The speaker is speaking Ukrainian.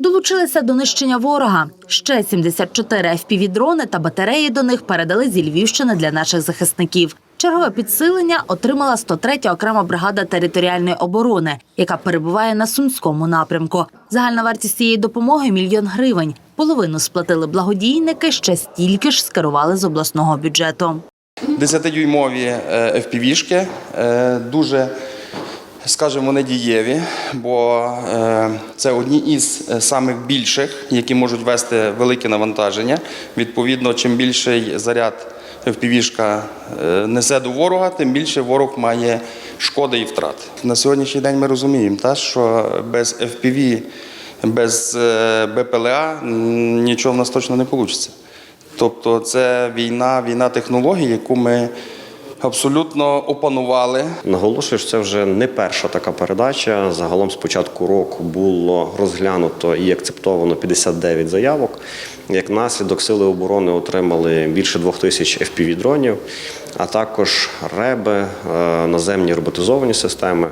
Долучилися до нищення ворога. Ще 74 FPV-дрони та батареї до них передали зі Львівщини для наших захисників. Чергове підсилення отримала 103-я окрема бригада територіальної оборони, яка перебуває на сумському напрямку. Загальна вартість цієї допомоги мільйон гривень. Половину сплатили благодійники, ще стільки ж скерували з обласного бюджету. 10-дюймові FPV-шки е, дуже, скажімо, вони дієві, бо е, це одні із е, самих більших, які можуть вести велике навантаження. Відповідно, чим більший заряд FPV-шка е, несе до ворога, тим більше ворог має шкоди і втрати. На сьогоднішній день ми розуміємо, та, що без FPV, без БПЛА нічого в нас точно не вийде. Тобто це війна, війна технологій, яку ми абсолютно опанували. Наголошую, що це вже не перша така передача. Загалом з початку року було розглянуто і акцептовано 59 заявок. Як наслідок сили оборони отримали більше двох тисяч FPV-дронів, а також реби, е, наземні роботизовані системи.